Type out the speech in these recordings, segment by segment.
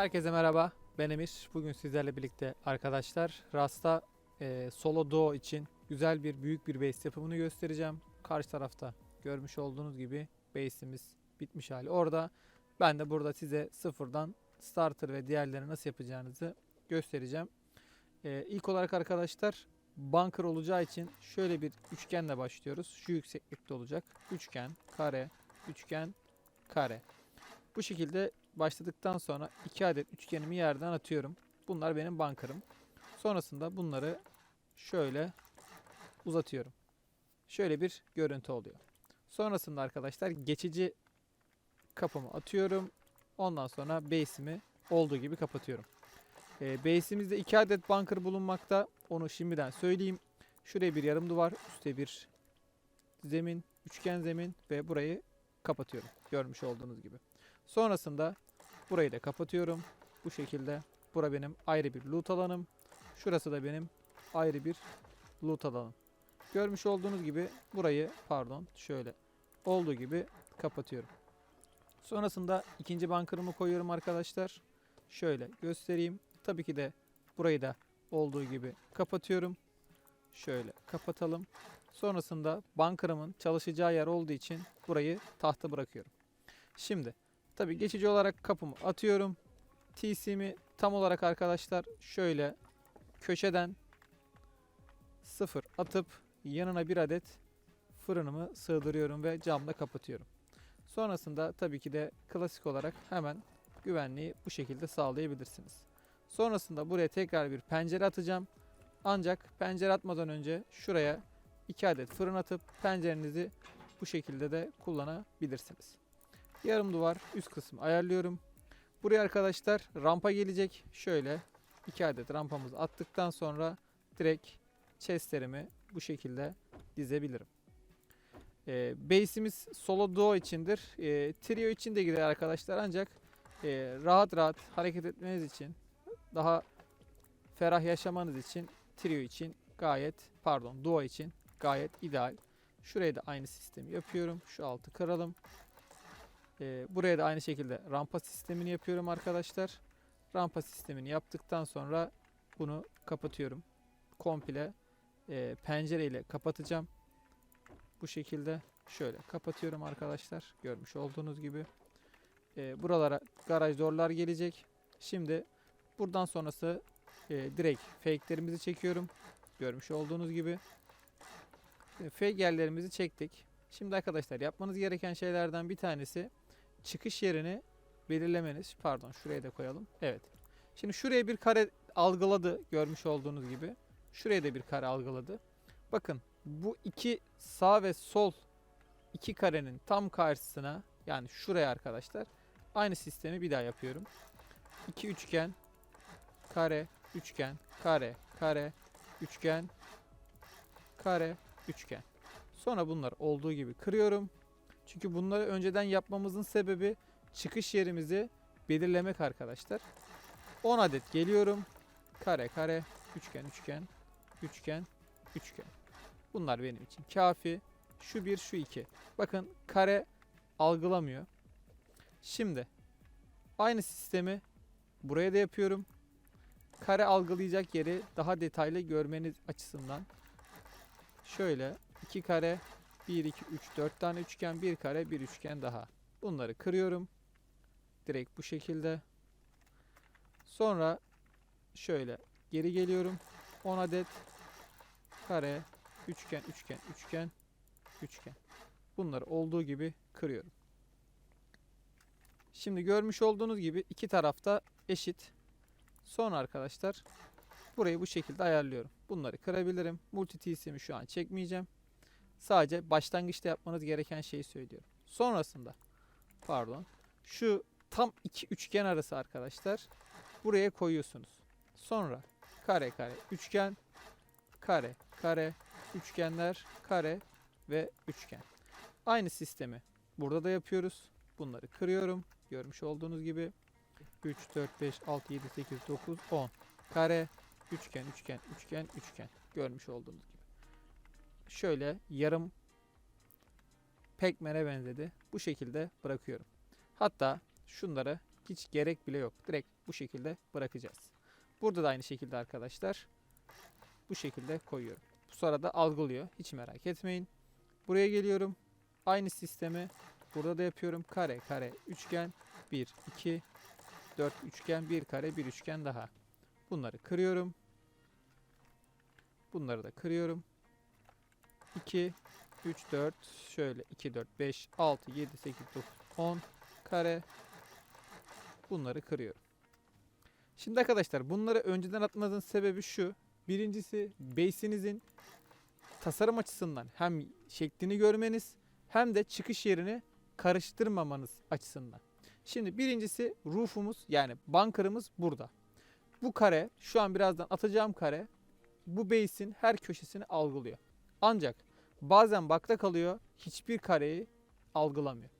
Herkese merhaba. Ben Emir. Bugün sizlerle birlikte arkadaşlar Rasta e, solo duo için güzel bir büyük bir base yapımını göstereceğim. Karşı tarafta görmüş olduğunuz gibi base'imiz bitmiş hali orada. Ben de burada size sıfırdan starter ve diğerlerini nasıl yapacağınızı göstereceğim. E, ilk olarak arkadaşlar bunker olacağı için şöyle bir üçgenle başlıyoruz. Şu yükseklikte olacak. Üçgen, kare, üçgen, kare. Bu şekilde başladıktan sonra iki adet üçgenimi yerden atıyorum. Bunlar benim bunker'ım. Sonrasında bunları şöyle uzatıyorum. Şöyle bir görüntü oluyor. Sonrasında arkadaşlar geçici kapımı atıyorum. Ondan sonra base'imi olduğu gibi kapatıyorum. Ee, base'imizde iki adet bunker bulunmakta. Onu şimdiden söyleyeyim. Şuraya bir yarım duvar, üstte bir zemin, üçgen zemin ve burayı kapatıyorum. Görmüş olduğunuz gibi. Sonrasında burayı da kapatıyorum. Bu şekilde. Bura benim ayrı bir loot alanım. Şurası da benim ayrı bir loot alanım. Görmüş olduğunuz gibi burayı pardon şöyle olduğu gibi kapatıyorum. Sonrasında ikinci bunker'ımı koyuyorum arkadaşlar. Şöyle göstereyim. Tabii ki de burayı da olduğu gibi kapatıyorum. Şöyle kapatalım. Sonrasında bunker'ımın çalışacağı yer olduğu için burayı tahta bırakıyorum. Şimdi Tabi geçici olarak kapımı atıyorum. TC'mi tam olarak arkadaşlar şöyle köşeden sıfır atıp yanına bir adet fırınımı sığdırıyorum ve camla kapatıyorum. Sonrasında tabii ki de klasik olarak hemen güvenliği bu şekilde sağlayabilirsiniz. Sonrasında buraya tekrar bir pencere atacağım. Ancak pencere atmadan önce şuraya iki adet fırın atıp pencerenizi bu şekilde de kullanabilirsiniz. Yarım duvar üst kısmı ayarlıyorum. Buraya arkadaşlar rampa gelecek. Şöyle iki adet rampamızı attıktan sonra direkt chestlerimi bu şekilde dizebilirim. Ee, base'imiz solo duo içindir. Ee, trio için de gider arkadaşlar ancak e, rahat rahat hareket etmeniz için daha ferah yaşamanız için trio için gayet pardon duo için gayet ideal. Şuraya da aynı sistemi yapıyorum. Şu altı kıralım. Ee, buraya da aynı şekilde rampa sistemini yapıyorum arkadaşlar. Rampa sistemini yaptıktan sonra bunu kapatıyorum. Komple e, pencereyle kapatacağım. Bu şekilde şöyle kapatıyorum arkadaşlar. Görmüş olduğunuz gibi. E, buralara garaj doorlar gelecek. Şimdi buradan sonrası e, direkt fake'lerimizi çekiyorum. Görmüş olduğunuz gibi. E, fake yerlerimizi çektik. Şimdi arkadaşlar yapmanız gereken şeylerden bir tanesi çıkış yerini belirlemeniz. Pardon şuraya da koyalım. Evet. Şimdi şuraya bir kare algıladı görmüş olduğunuz gibi. Şuraya da bir kare algıladı. Bakın bu iki sağ ve sol iki karenin tam karşısına yani şuraya arkadaşlar aynı sistemi bir daha yapıyorum. İki üçgen kare üçgen kare kare üçgen kare üçgen. Sonra bunlar olduğu gibi kırıyorum. Çünkü bunları önceden yapmamızın sebebi çıkış yerimizi belirlemek arkadaşlar. 10 adet geliyorum. Kare kare, üçgen üçgen, üçgen, üçgen. Bunlar benim için kafi. Şu bir, şu iki. Bakın kare algılamıyor. Şimdi aynı sistemi buraya da yapıyorum. Kare algılayacak yeri daha detaylı görmeniz açısından şöyle iki kare 1, 2, 3, 4 tane üçgen, bir kare, bir üçgen daha. Bunları kırıyorum. Direkt bu şekilde. Sonra şöyle geri geliyorum. 10 adet kare, üçgen, üçgen, üçgen, üçgen. Bunları olduğu gibi kırıyorum. Şimdi görmüş olduğunuz gibi iki tarafta eşit. Sonra arkadaşlar burayı bu şekilde ayarlıyorum. Bunları kırabilirim. Multi TC'mi şu an çekmeyeceğim. Sadece başlangıçta yapmanız gereken şeyi söylüyorum. Sonrasında pardon şu tam iki üçgen arası arkadaşlar buraya koyuyorsunuz. Sonra kare kare üçgen kare kare üçgenler kare ve üçgen. Aynı sistemi burada da yapıyoruz. Bunları kırıyorum. Görmüş olduğunuz gibi 3 4 5 6 7 8 9 10 kare üçgen üçgen üçgen üçgen görmüş olduğunuz gibi şöyle yarım pekmene benzedi. Bu şekilde bırakıyorum. Hatta şunları hiç gerek bile yok. Direkt bu şekilde bırakacağız. Burada da aynı şekilde arkadaşlar bu şekilde koyuyorum. Bu sırada algılıyor. Hiç merak etmeyin. Buraya geliyorum. Aynı sistemi burada da yapıyorum. Kare, kare, üçgen, 1, 2, 4 üçgen, 1 kare, 1 üçgen daha. Bunları kırıyorum. Bunları da kırıyorum. 2, 3, 4, şöyle 2, 4, 5, 6, 7, 8, 9, 10 kare. Bunları kırıyorum. Şimdi arkadaşlar bunları önceden atmanızın sebebi şu. Birincisi base'inizin tasarım açısından hem şeklini görmeniz hem de çıkış yerini karıştırmamanız açısından. Şimdi birincisi roof'umuz yani bunker'ımız burada. Bu kare şu an birazdan atacağım kare bu base'in her köşesini algılıyor. Ancak bazen bakta kalıyor hiçbir kareyi algılamıyor.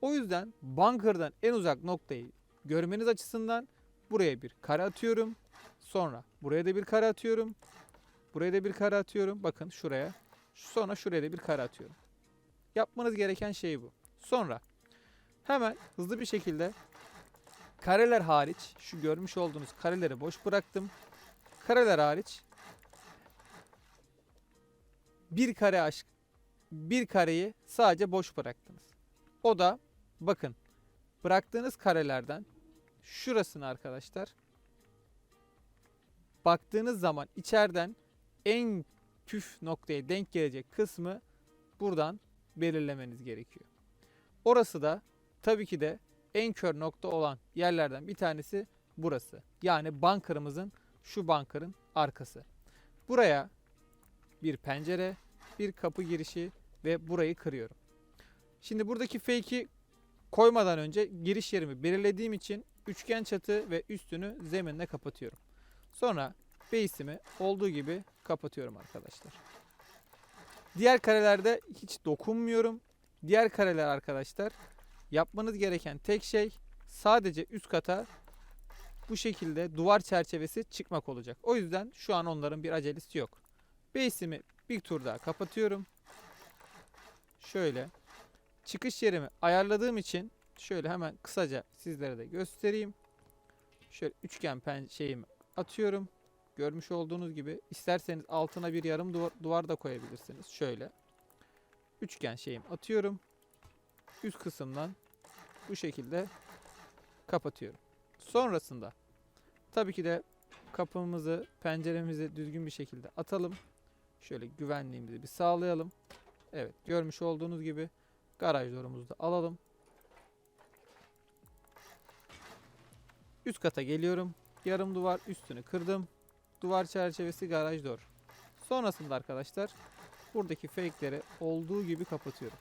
O yüzden bunker'dan en uzak noktayı görmeniz açısından buraya bir kare atıyorum. Sonra buraya da bir kare atıyorum. Buraya da bir kare atıyorum. Bakın şuraya. Sonra şuraya da bir kare atıyorum. Yapmanız gereken şey bu. Sonra hemen hızlı bir şekilde kareler hariç şu görmüş olduğunuz kareleri boş bıraktım. Kareler hariç bir kare aşk bir kareyi sadece boş bıraktınız. O da bakın bıraktığınız karelerden şurasını arkadaşlar baktığınız zaman içeriden en püf noktaya denk gelecek kısmı buradan belirlemeniz gerekiyor. Orası da tabii ki de en kör nokta olan yerlerden bir tanesi burası. Yani bunker'ımızın şu bunker'ın arkası. Buraya bir pencere, bir kapı girişi ve burayı kırıyorum. Şimdi buradaki fake'i koymadan önce giriş yerimi belirlediğim için üçgen çatı ve üstünü zeminle kapatıyorum. Sonra base'imi olduğu gibi kapatıyorum arkadaşlar. Diğer karelerde hiç dokunmuyorum. Diğer kareler arkadaşlar yapmanız gereken tek şey sadece üst kata bu şekilde duvar çerçevesi çıkmak olacak. O yüzden şu an onların bir acelesi yok. Base'imi bir tur daha kapatıyorum. Şöyle çıkış yerimi ayarladığım için şöyle hemen kısaca sizlere de göstereyim. Şöyle üçgen pen şeyimi atıyorum. Görmüş olduğunuz gibi isterseniz altına bir yarım duvar, duvar da koyabilirsiniz. Şöyle. Üçgen şeyim atıyorum. Üst kısımdan bu şekilde kapatıyorum. Sonrasında tabii ki de kapımızı, penceremizi düzgün bir şekilde atalım. Şöyle güvenliğimizi bir sağlayalım. Evet, görmüş olduğunuz gibi garaj door'umuzu da alalım. Üst kata geliyorum. Yarım duvar üstünü kırdım. Duvar çerçevesi garaj door. Sonrasında arkadaşlar buradaki fake'leri olduğu gibi kapatıyorum.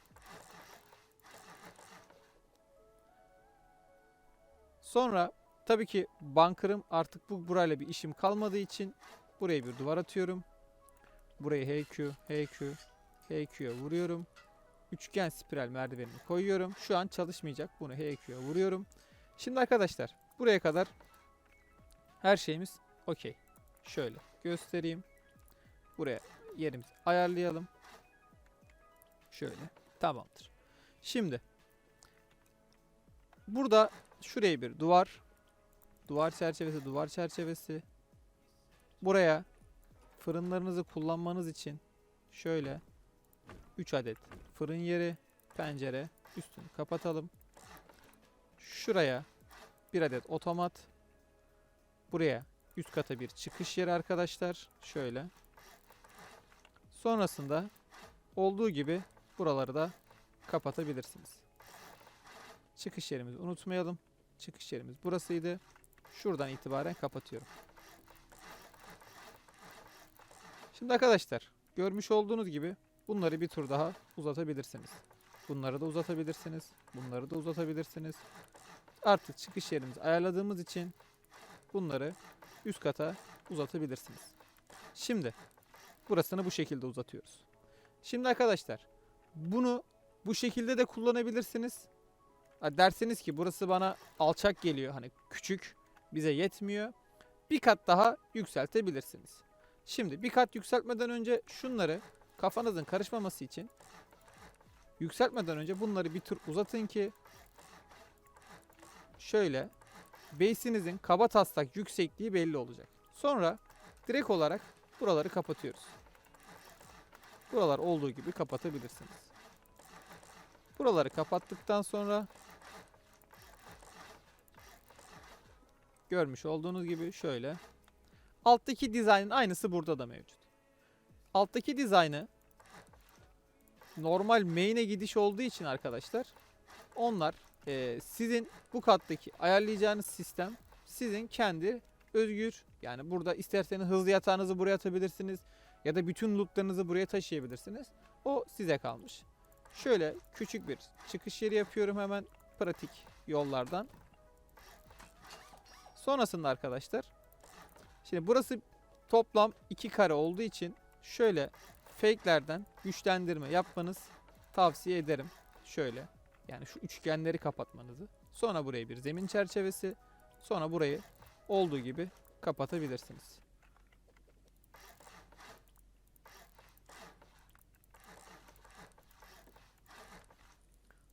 Sonra tabii ki bunker'ım artık bu burayla bir işim kalmadığı için buraya bir duvar atıyorum. Burayı HQ, HQ, HQ'ya vuruyorum. Üçgen spiral merdivenini koyuyorum. Şu an çalışmayacak. Bunu HQ'ya vuruyorum. Şimdi arkadaşlar buraya kadar her şeyimiz okey. Şöyle göstereyim. Buraya yerimizi ayarlayalım. Şöyle. Tamamdır. Şimdi burada şuraya bir duvar. Duvar çerçevesi, duvar çerçevesi. Buraya fırınlarınızı kullanmanız için şöyle 3 adet fırın yeri, pencere, üstünü kapatalım. Şuraya bir adet otomat. Buraya üst kata bir çıkış yeri arkadaşlar. Şöyle. Sonrasında olduğu gibi buraları da kapatabilirsiniz. Çıkış yerimizi unutmayalım. Çıkış yerimiz burasıydı. Şuradan itibaren kapatıyorum. Şimdi arkadaşlar görmüş olduğunuz gibi bunları bir tur daha uzatabilirsiniz. Bunları da uzatabilirsiniz. Bunları da uzatabilirsiniz. Artık çıkış yerimizi ayarladığımız için bunları üst kata uzatabilirsiniz. Şimdi burasını bu şekilde uzatıyoruz. Şimdi arkadaşlar bunu bu şekilde de kullanabilirsiniz. Derseniz ki burası bana alçak geliyor hani küçük bize yetmiyor. Bir kat daha yükseltebilirsiniz. Şimdi bir kat yükseltmeden önce şunları kafanızın karışmaması için yükseltmeden önce bunları bir tur uzatın ki şöyle base'inizin kaba taslak yüksekliği belli olacak. Sonra direkt olarak buraları kapatıyoruz. Buralar olduğu gibi kapatabilirsiniz. Buraları kapattıktan sonra görmüş olduğunuz gibi şöyle alttaki dizaynın aynısı burada da mevcut. Alttaki dizaynı normal main'e gidiş olduğu için arkadaşlar onlar e, sizin bu kattaki ayarlayacağınız sistem sizin kendi özgür yani burada isterseniz hızlı yatağınızı buraya atabilirsiniz ya da bütün lootlarınızı buraya taşıyabilirsiniz. O size kalmış. Şöyle küçük bir çıkış yeri yapıyorum hemen pratik yollardan. Sonrasında arkadaşlar şimdi burası toplam 2 kare olduğu için şöyle fake'lerden güçlendirme yapmanız tavsiye ederim. Şöyle yani şu üçgenleri kapatmanızı. Sonra buraya bir zemin çerçevesi. Sonra burayı olduğu gibi kapatabilirsiniz.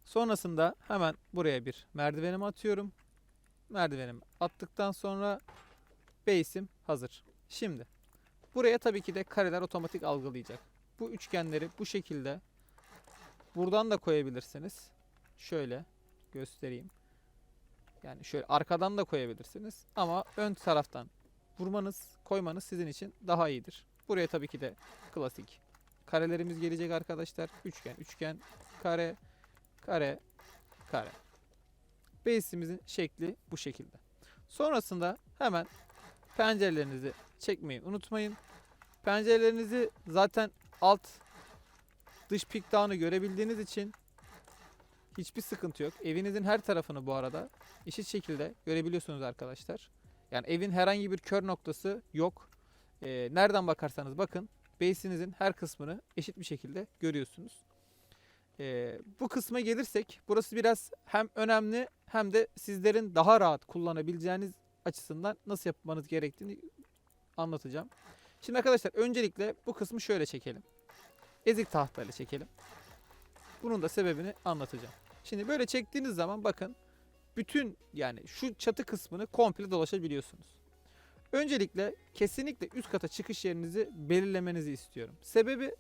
Sonrasında hemen buraya bir merdivenimi atıyorum. Merdivenimi attıktan sonra base'im hazır. Şimdi buraya tabii ki de kareler otomatik algılayacak. Bu üçgenleri bu şekilde buradan da koyabilirsiniz. Şöyle göstereyim. Yani şöyle arkadan da koyabilirsiniz. Ama ön taraftan vurmanız, koymanız sizin için daha iyidir. Buraya tabii ki de klasik karelerimiz gelecek arkadaşlar. Üçgen, üçgen, kare, kare, kare. Base'imizin şekli bu şekilde. Sonrasında hemen pencerelerinizi çekmeyi unutmayın. Pencerelerinizi zaten alt dış peak down'ı görebildiğiniz için hiçbir sıkıntı yok. Evinizin her tarafını bu arada eşit şekilde görebiliyorsunuz arkadaşlar. Yani evin herhangi bir kör noktası yok. Ee, nereden bakarsanız bakın base'inizin her kısmını eşit bir şekilde görüyorsunuz. Ee, bu kısma gelirsek burası biraz hem önemli hem de sizlerin daha rahat kullanabileceğiniz açısından nasıl yapmanız gerektiğini anlatacağım. Şimdi arkadaşlar öncelikle bu kısmı şöyle çekelim. Ezik tahtayla çekelim. Bunun da sebebini anlatacağım. Şimdi böyle çektiğiniz zaman bakın bütün yani şu çatı kısmını komple dolaşabiliyorsunuz. Öncelikle kesinlikle üst kata çıkış yerinizi belirlemenizi istiyorum. Sebebi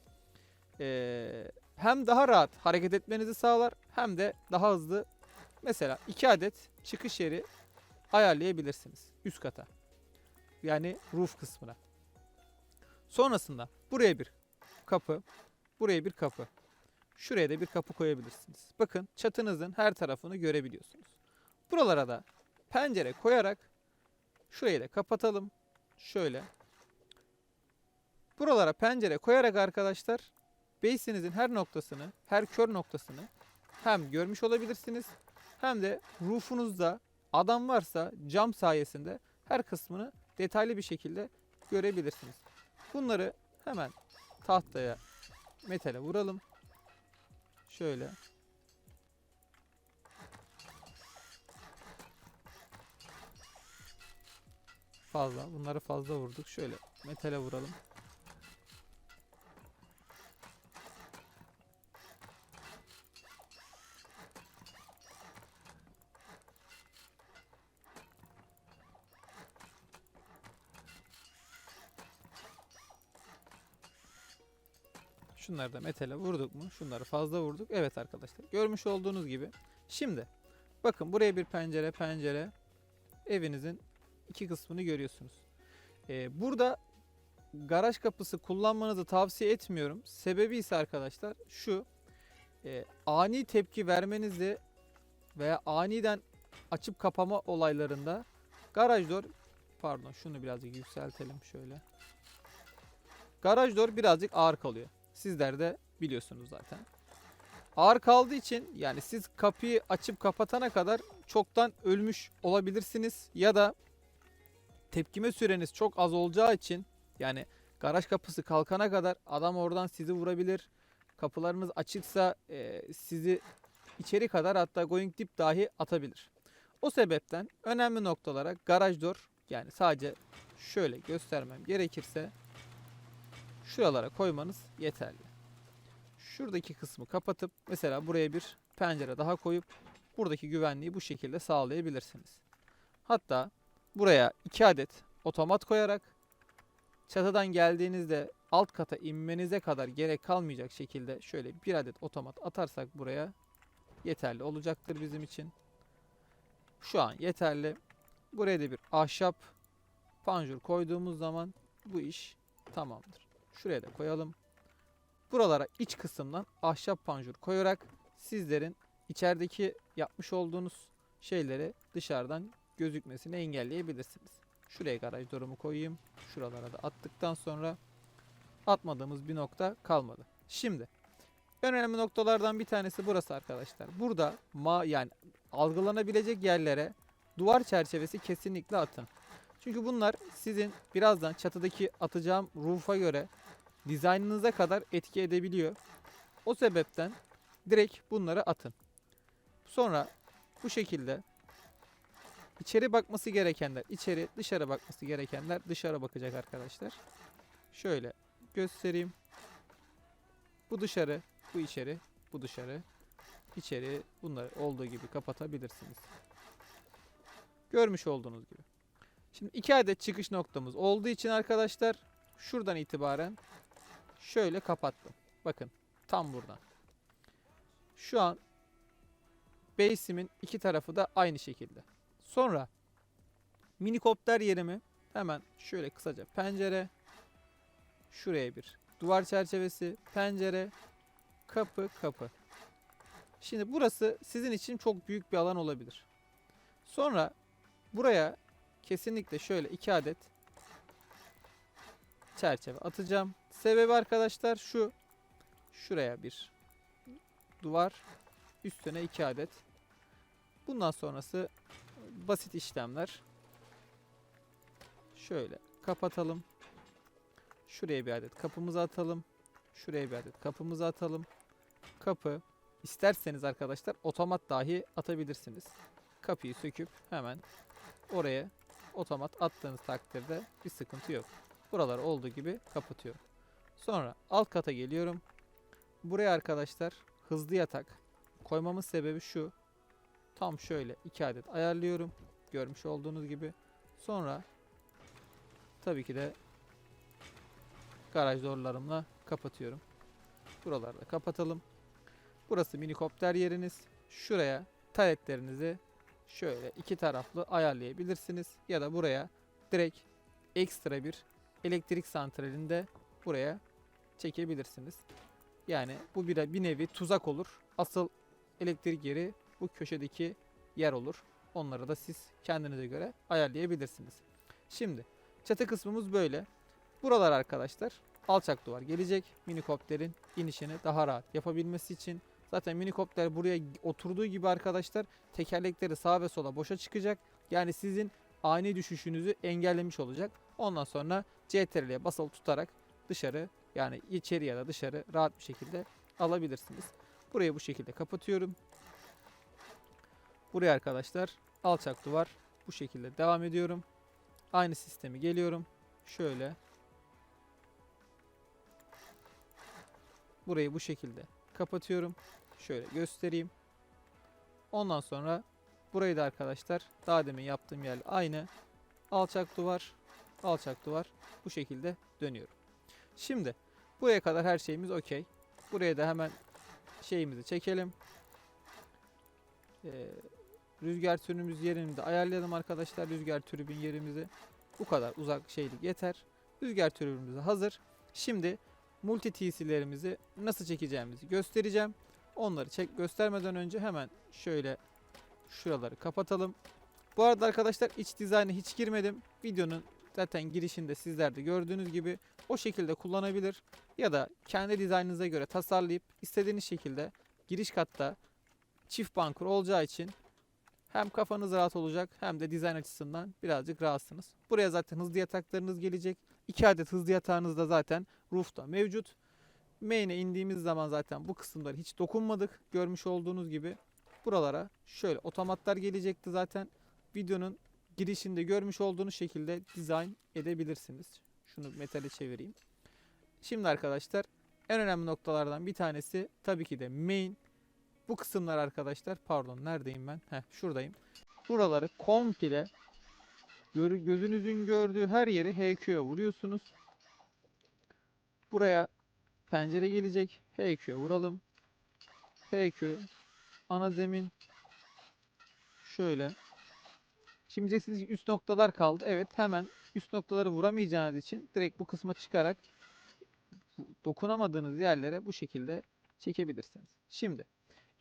eee, hem daha rahat hareket etmenizi sağlar hem de daha hızlı mesela 2 adet çıkış yeri ayarlayabilirsiniz üst kata. Yani roof kısmına. Sonrasında buraya bir kapı, buraya bir kapı. Şuraya da bir kapı koyabilirsiniz. Bakın çatınızın her tarafını görebiliyorsunuz. Buralara da pencere koyarak şurayı da kapatalım. Şöyle. Buralara pencere koyarak arkadaşlar base'inizin her noktasını, her kör noktasını hem görmüş olabilirsiniz hem de roof'unuzda adam varsa cam sayesinde her kısmını detaylı bir şekilde görebilirsiniz. Bunları hemen tahtaya metale vuralım. Şöyle. Fazla. Bunları fazla vurduk. Şöyle metale vuralım. Şunları da metale vurduk mu? Şunları fazla vurduk. Evet arkadaşlar. Görmüş olduğunuz gibi. Şimdi bakın buraya bir pencere pencere evinizin iki kısmını görüyorsunuz. Ee, burada garaj kapısı kullanmanızı tavsiye etmiyorum. Sebebi ise arkadaşlar şu. e, ani tepki vermenizde veya aniden açıp kapama olaylarında garaj door pardon şunu birazcık yükseltelim şöyle. Garaj door birazcık ağır kalıyor. Sizler de biliyorsunuz zaten. Ağır kaldığı için yani siz kapıyı açıp kapatana kadar çoktan ölmüş olabilirsiniz ya da tepkime süreniz çok az olacağı için yani garaj kapısı kalkana kadar adam oradan sizi vurabilir. Kapılarınız açıksa e, sizi içeri kadar hatta going deep dahi atabilir. O sebepten önemli noktalara garaj door yani sadece şöyle göstermem gerekirse şuralara koymanız yeterli. Şuradaki kısmı kapatıp mesela buraya bir pencere daha koyup buradaki güvenliği bu şekilde sağlayabilirsiniz. Hatta buraya 2 adet otomat koyarak çatıdan geldiğinizde alt kata inmenize kadar gerek kalmayacak şekilde şöyle bir adet otomat atarsak buraya yeterli olacaktır bizim için. Şu an yeterli. Buraya da bir ahşap panjur koyduğumuz zaman bu iş tamamdır. Şuraya da koyalım. Buralara iç kısımdan ahşap panjur koyarak sizlerin içerideki yapmış olduğunuz şeyleri dışarıdan gözükmesini engelleyebilirsiniz. Şuraya garaj durumu koyayım. Şuralara da attıktan sonra atmadığımız bir nokta kalmadı. Şimdi en önemli noktalardan bir tanesi burası arkadaşlar. Burada ma yani algılanabilecek yerlere duvar çerçevesi kesinlikle atın. Çünkü bunlar sizin birazdan çatıdaki atacağım roof'a göre dizaynınıza kadar etki edebiliyor. O sebepten direkt bunları atın. Sonra bu şekilde içeri bakması gerekenler içeri, dışarı bakması gerekenler dışarı bakacak arkadaşlar. Şöyle göstereyim. Bu dışarı, bu içeri, bu dışarı. İçeri bunları olduğu gibi kapatabilirsiniz. Görmüş olduğunuz gibi. Şimdi iki adet çıkış noktamız olduğu için arkadaşlar şuradan itibaren şöyle kapattım. Bakın tam buradan. Şu an base'imin iki tarafı da aynı şekilde. Sonra minikopter yerimi hemen şöyle kısaca pencere şuraya bir duvar çerçevesi, pencere, kapı, kapı. Şimdi burası sizin için çok büyük bir alan olabilir. Sonra buraya kesinlikle şöyle iki adet çerçeve atacağım. Sebebi arkadaşlar şu. Şuraya bir duvar. Üstüne iki adet. Bundan sonrası basit işlemler. Şöyle kapatalım. Şuraya bir adet kapımızı atalım. Şuraya bir adet kapımızı atalım. Kapı. İsterseniz arkadaşlar otomat dahi atabilirsiniz. Kapıyı söküp hemen oraya otomat attığınız takdirde bir sıkıntı yok. Buralar olduğu gibi kapatıyorum. Sonra alt kata geliyorum. Buraya arkadaşlar hızlı yatak koymamın sebebi şu. Tam şöyle iki adet ayarlıyorum. Görmüş olduğunuz gibi. Sonra tabii ki de garaj doorlarımla kapatıyorum. Buraları da kapatalım. Burası minikopter yeriniz. Şuraya taletlerinizi şöyle iki taraflı ayarlayabilirsiniz. Ya da buraya direkt ekstra bir elektrik santralini de buraya çekebilirsiniz. Yani bu bir, bir nevi tuzak olur. Asıl elektrik yeri bu köşedeki yer olur. Onları da siz kendinize göre ayarlayabilirsiniz. Şimdi çatı kısmımız böyle. Buralar arkadaşlar alçak duvar gelecek. Minikopterin inişini daha rahat yapabilmesi için. Zaten minikopter buraya oturduğu gibi arkadaşlar tekerlekleri sağa ve sola boşa çıkacak. Yani sizin ani düşüşünüzü engellemiş olacak. Ondan sonra CTRL'ye basılı tutarak dışarı yani içeri ya da dışarı rahat bir şekilde alabilirsiniz. Burayı bu şekilde kapatıyorum. Buraya arkadaşlar alçak duvar bu şekilde devam ediyorum. Aynı sistemi geliyorum. Şöyle Burayı bu şekilde kapatıyorum. Şöyle göstereyim. Ondan sonra burayı da arkadaşlar daha demin yaptığım yer aynı. Alçak duvar, alçak duvar bu şekilde dönüyorum. Şimdi buraya kadar her şeyimiz okey. Buraya da hemen şeyimizi çekelim. Ee, rüzgar türümüz yerini de ayarlayalım arkadaşlar. Rüzgar türbin yerimizi. Bu kadar uzak şeylik yeter. Rüzgar türbinimiz hazır. Şimdi multi TC'lerimizi nasıl çekeceğimizi göstereceğim. Onları çek göstermeden önce hemen şöyle şuraları kapatalım. Bu arada arkadaşlar iç dizayna hiç girmedim. Videonun zaten girişinde sizler de gördüğünüz gibi o şekilde kullanabilir. Ya da kendi dizaynınıza göre tasarlayıp istediğiniz şekilde giriş katta çift bankur olacağı için hem kafanız rahat olacak hem de dizayn açısından birazcık rahatsınız. Buraya zaten hızlı yataklarınız gelecek. 2 adet hızlı yatağınız da zaten roof'ta mevcut. Main'e indiğimiz zaman zaten bu kısımları hiç dokunmadık. Görmüş olduğunuz gibi buralara şöyle otomatlar gelecekti zaten. Videonun girişinde görmüş olduğunuz şekilde dizayn edebilirsiniz. Şunu metale çevireyim. Şimdi arkadaşlar en önemli noktalardan bir tanesi tabii ki de main. Bu kısımlar arkadaşlar pardon neredeyim ben? Heh şuradayım. Buraları komple gözünüzün gördüğü her yeri HQ'ya vuruyorsunuz. Buraya pencere gelecek. HQ'ya vuralım. HQ ana zemin şöyle. Şimdi ki üst noktalar kaldı. Evet hemen üst noktaları vuramayacağınız için direkt bu kısma çıkarak dokunamadığınız yerlere bu şekilde çekebilirsiniz. Şimdi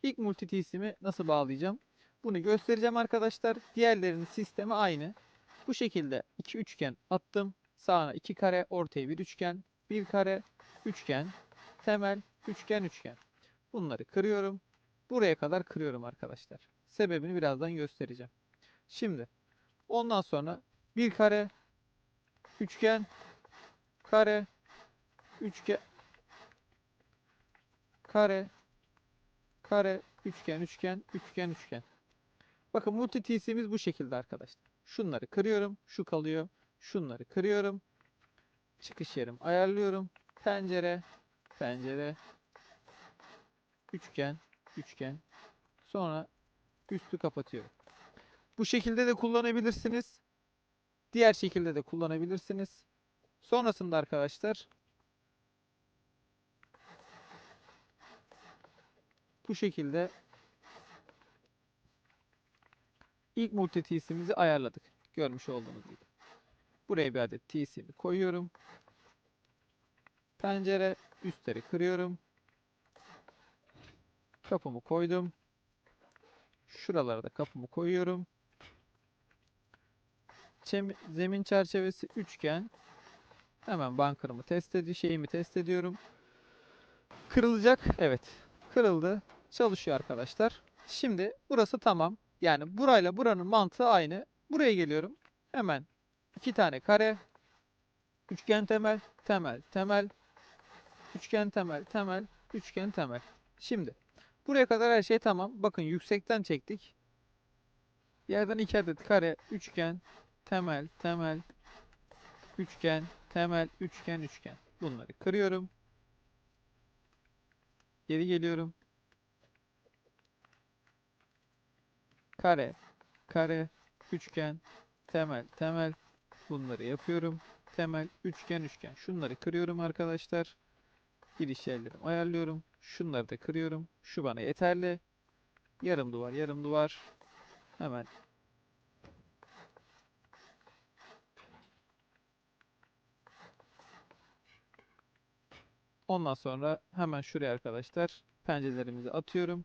ilk multitisimi nasıl bağlayacağım? Bunu göstereceğim arkadaşlar. Diğerlerinin sistemi aynı. Bu şekilde iki üçgen attım. Sağına iki kare, ortaya bir üçgen, bir kare, üçgen, temel, üçgen, üçgen. Bunları kırıyorum. Buraya kadar kırıyorum arkadaşlar. Sebebini birazdan göstereceğim. Şimdi ondan sonra bir kare, üçgen, kare, üçgen, kare, kare, üçgen, üçgen, üçgen, üçgen. Bakın multi TC'miz bu şekilde arkadaşlar. Şunları kırıyorum, şu kalıyor. Şunları kırıyorum. Çıkış yerim ayarlıyorum. Pencere, pencere, üçgen, üçgen. Sonra üstü kapatıyorum. Bu şekilde de kullanabilirsiniz. Diğer şekilde de kullanabilirsiniz. Sonrasında arkadaşlar bu şekilde ilk multi TC'mizi ayarladık. Görmüş olduğunuz gibi. Buraya bir adet TC'mi koyuyorum. Pencere üstleri kırıyorum. Kapımı koydum. Şuralara da kapımı koyuyorum. Zemin çerçevesi üçgen. Hemen bankerımı test ediyorum. Şeyimi test ediyorum. Kırılacak. Evet. Kırıldı. Çalışıyor arkadaşlar. Şimdi burası tamam. Yani burayla buranın mantığı aynı. Buraya geliyorum. Hemen iki tane kare. Üçgen temel, temel, temel. Üçgen temel, temel, üçgen temel. Şimdi buraya kadar her şey tamam. Bakın yüksekten çektik. Yerden iki adet kare, üçgen, temel, temel, üçgen, temel, üçgen, üçgen. Bunları kırıyorum. Geri geliyorum. Kare, kare, üçgen, temel, temel. Bunları yapıyorum. Temel, üçgen, üçgen. Şunları kırıyorum arkadaşlar. Giriş yerlerimi ayarlıyorum. Şunları da kırıyorum. Şu bana yeterli. Yarım duvar, yarım duvar. Hemen Ondan sonra hemen şuraya arkadaşlar pencerelerimizi atıyorum.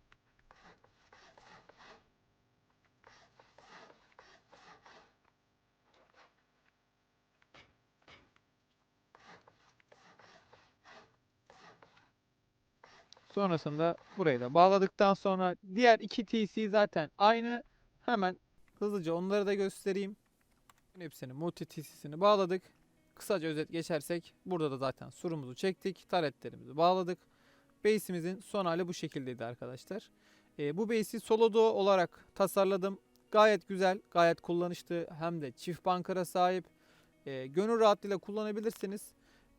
Sonrasında burayı da bağladıktan sonra diğer iki TC zaten aynı. Hemen hızlıca onları da göstereyim. Hepsini multi TC'sini bağladık. Kısaca özet geçersek burada da zaten surumuzu çektik. Taretlerimizi bağladık. Base'imizin son hali bu şekildeydi arkadaşlar. Ee, bu base'i solo duo olarak tasarladım. Gayet güzel, gayet kullanışlı. Hem de çift bankara sahip. Ee, gönül rahatlığıyla kullanabilirsiniz.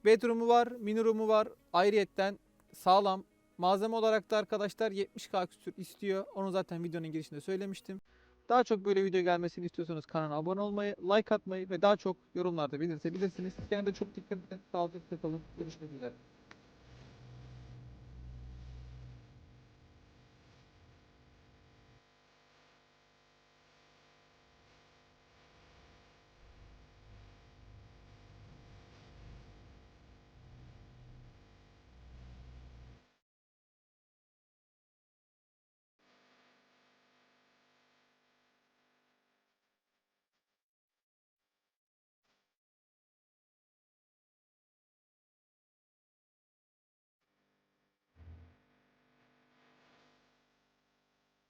Bedroom'u var, mini room'u var. Ayrıyetten sağlam. Malzeme olarak da arkadaşlar 70k küsür istiyor. Onu zaten videonun girişinde söylemiştim. Daha çok böyle video gelmesini istiyorsanız kanala abone olmayı, like atmayı ve daha çok yorumlarda belirtebilirsiniz. Kendinize çok dikkat edin. Sağlıcakla kalın. Görüşmek üzere.